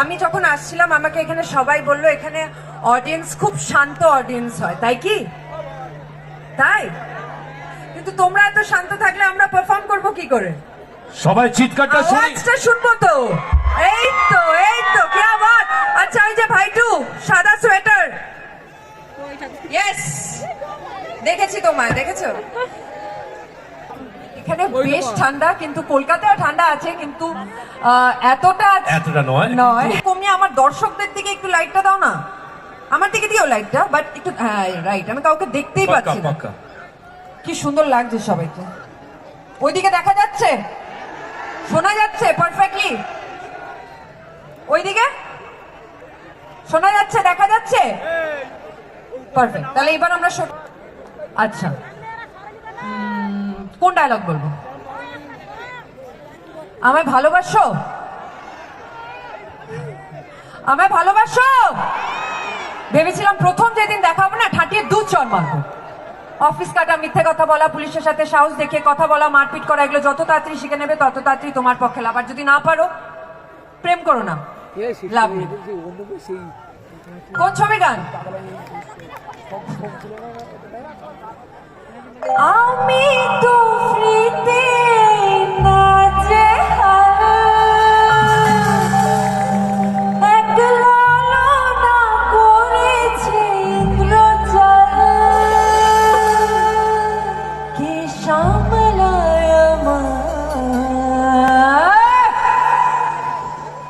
আমি যখন আসছিলাম আমাকে এখানে সবাই বলল এখানে অডিয়েন্স খুব শান্ত অডিয়েন্স হয়। তাই কি? তাই? কিন্তু তোমরা এত শান্ত থাকলে আমরা পারফর্ম করব কি করে? সবাই চিৎকারটা শুনি। আওয়াজটা শুনব তো। এই তো এই তো কে আওয়াজ? আচ্ছা ওই যে ভাইটু সাদা সোয়েটার। ইয়েস দেখেছি তোমায় দেখেছ? এখানে বেশ ঠান্ডা কিন্তু কলকাতায় ঠান্ডা আছে কিন্তু এতটা এতটা নয়। নয়। কমিয়ে আমার দর্শকদের দিকে একটু লাইটটা দাও না? আমার দিকে দিও লাইটটা বাট একটু হ্যাঁ রাইট আমি কাউকে দেখতেই পাচ্ছি না। পাক্কা। কি সুন্দর লাগছে সবাইকে। ওইদিকে দেখা যাচ্ছে? শোনা যাচ্ছে পারফেক্টলি ওইদিকে? শোনা যাচ্ছে দেখা যাচ্ছে? পারফেক্ট তাহলে এবার আমরা আচ্ছা। কোন ডায়লগ বলব? আমায় ভালোবাসো? আমায় ভালোবাসো? ভেবেছিলাম প্রথম যেদিন দেখাবো না ঠাটিয়ে দু চর মারবো। অফিস কাটা মিথ্যে কথা বলা পুলিশের সাথে সাহস দেখে কথা বলা মারপিট করা এগুলো যত তাড়াতাড়ি শিখে নেবে তত তাড়াতাড়ি তোমার পক্ষে লাভ। আর যদি না পারো প্রেম করো না। লাভ নেই। কোন ছবি গান? আমি তো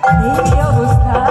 আমার এই অবস্থায়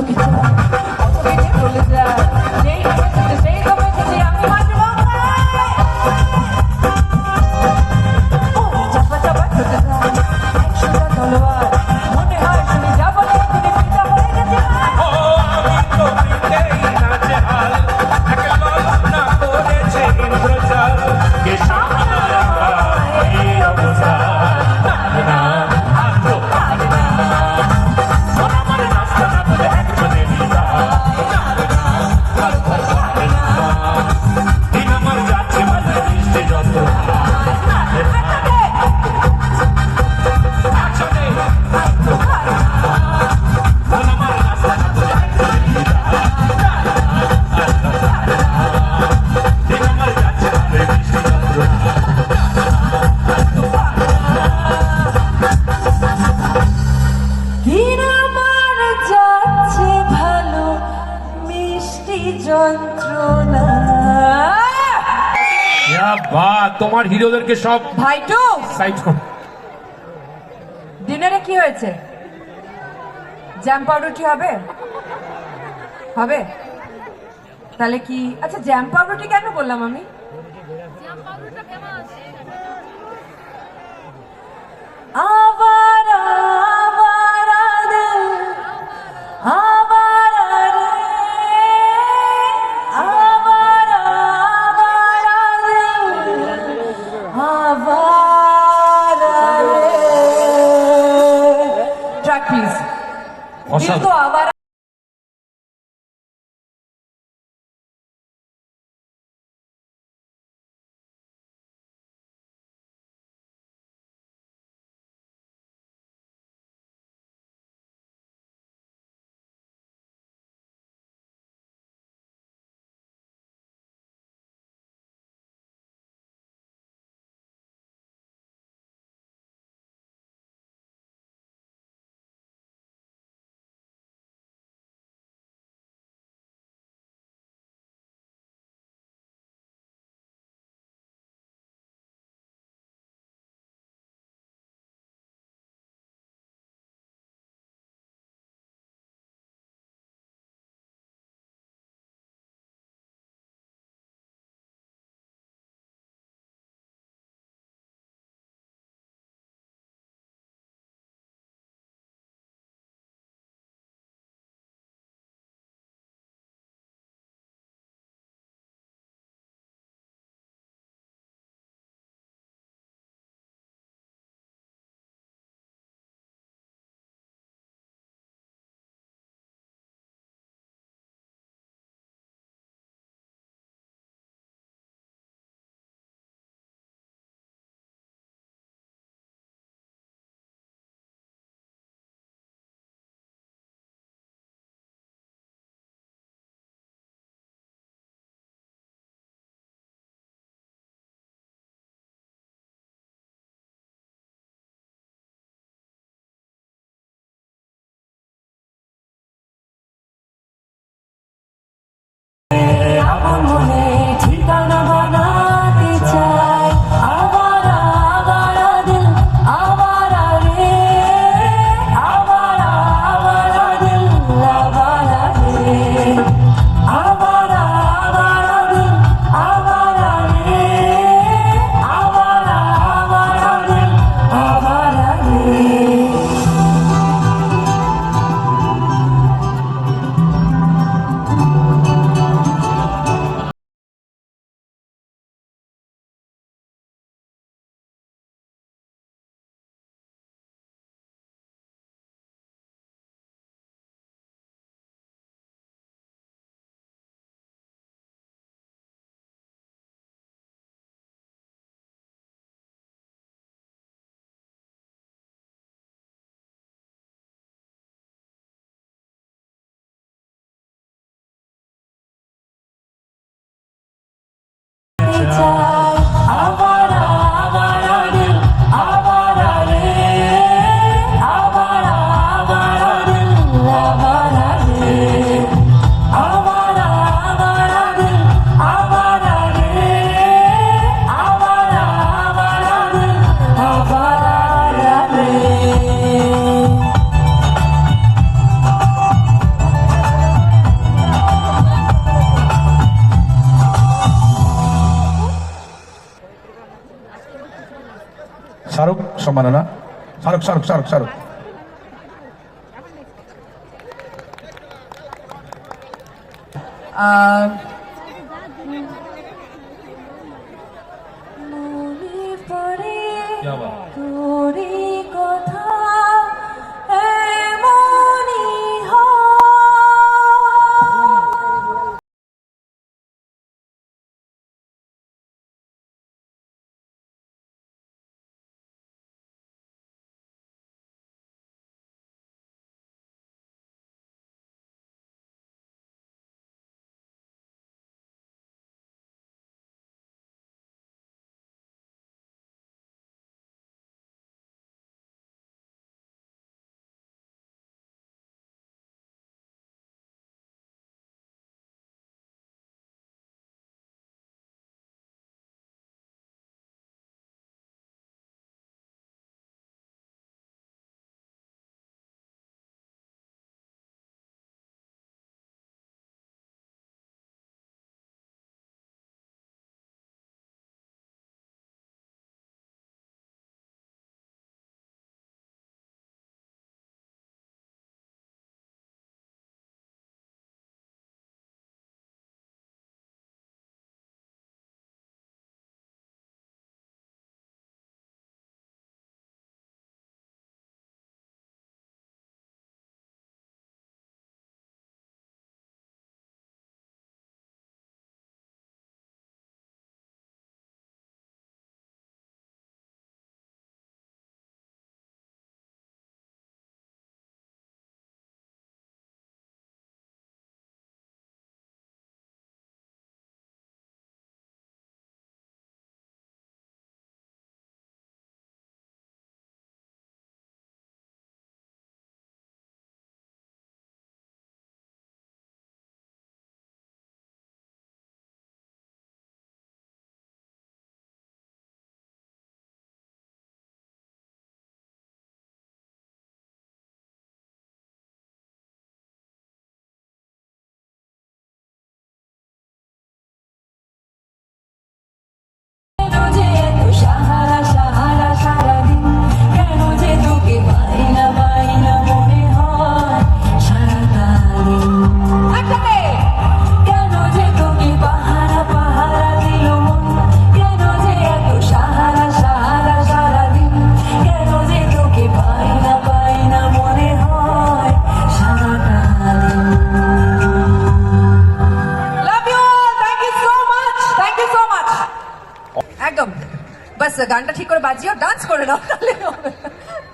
Chupito. তোমার হিরোদেরকে সব ভাইটু সাইড কর। ডিনারে কি হয়েছে? জ্যাম পাউডার কি হবে? হবে? তাহলে কি? আচ্ছা জ্যাম পাউরুটি কেন বললাম আমি? আবারা অসাধারণ। আবার సమాననా sir sir sir sir Uh,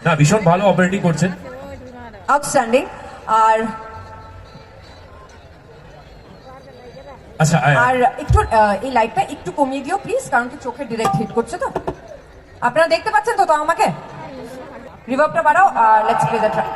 না ভীষণ ভালো অপারেটিং করছেন। আউটস্ট্যান্ডিং আর আচ্ছা আর একটু এই লাইটটা একটু কমিয়ে দিও প্লিজ কারণ কি চোখে ডিরেক্ট হিট করছে তো। আপনারা দেখতে পাচ্ছেন তো তো আমাকে? রিভার্বটা বাড়াও আর লেটস প্লে দ্য ট্র্যাক